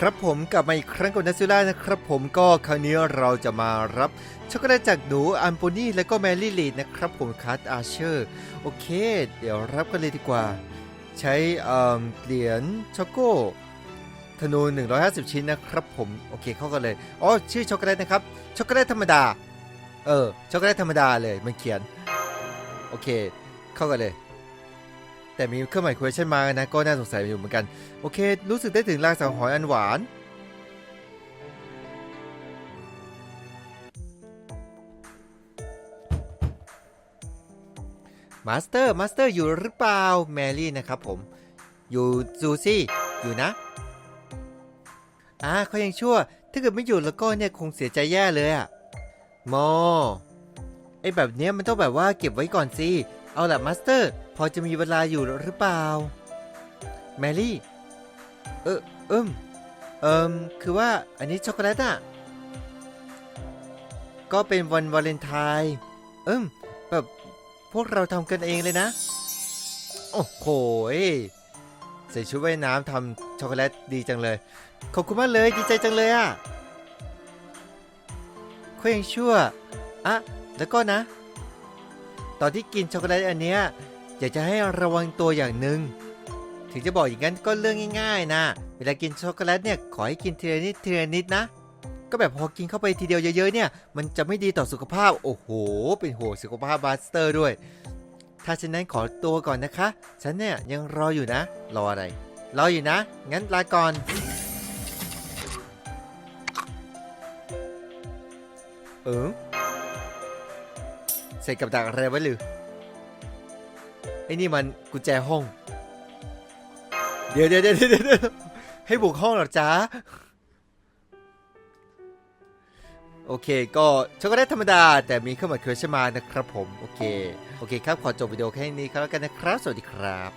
ครับผมกลับมาอีกครั้งกับนัสซิล่านะครับผมก็คราวนี้เราจะมารับช็อกโกแลตจากหนูอัมโปนี่และก็แมรี่ลีดนะครับผมคัสอาเชอร์โอเค เดี๋ยวรับกันเลยดีกว่า ใช้เหรียญช็อกโกธนู 150 ชิ้นนะครับผมโอเคเข้ากันเลยอ๋อชื่อช็อกโกแลตนะครับช็อกโกแลตธรรมดา เออช็อกโกแลตธรรมดาเลยมันเขียน โอเค เข้ากันเลย แต่มีเครื่องหมาย question mark นะก็น่าสงสัยอยู่เหมือนกัน โอเค รู้สึกได้ถึงรางสังหรณ์อันหวาน มาสเตอร์ มาสเตอร์อยู่หรือเปล่า แมรี่นะครับผม อยู่ซูซี่ อยู่นะ อ่าเขายังชั่ว ถ้าเกิดไม่อยู่แล้วก็เนี่ยคงเสียใจแย่เลยอะโมไอแบบเนี้ยมันต้องแบบว่าเก็บไว้ก่อนสิ เอาละมาสเตอร์ พอจะมีเวลาอยู่หรือเปล่า แมรี่ เออเอิมเอิมคือว่าอันนี้ช็อกโกแลตอะก็เป็นวันวาเลนไทน์เอิมแบบพวกเราทำกันเองเลยนะ โอ้โหใส่ชุดว่ายน้ำทำช็อกโกแลตดีจังเลย ขอบคุณมากเลยดีใจจังเลยอะเขายังชั่ว อะ แล้วก็นะ ตอนที่กินช็อกโกแลตอันเนี้ยอยากจะให้ระวังตัวอย่างหนึ่งถึงจะบอกอย่างนั้นก็เรื่องง่ายๆนะ เวลากินช็อกโกแลตเนี่ยขอให้กินทีละนิดทีละนิดนะ ก็แบบพอกินเข้าไปทีเดียวเยอะๆเนี่ย มันจะไม่ดีต่อสุขภาพ โอ้โห เป็นห่วสุขภาพบาสเตอร์ด้วย ถ้าฉะนั้นขอตัวก่อนนะคะ ฉันเนี่ยยังรออยู่นะ รออะไร รออยู่นะ งั้นลาก่อนเออ ใส่กับดักอะไรไว้หรือไอ้นี่มันกุญแจห้อง เดี๋ยวเดี๋ยวเดี๋ยวเดี๋ยวให้บุกห้องหรอจ๊ะโอเค ก็ช็อกโกแลตธรรมดา แต่มีเครื่องหมายเคอร์ชมานะครับผม โอเค โอเคครับ ขอจบวิดีโอแค่นี้ก็แล้วกันนะครับ สวัสดีครับ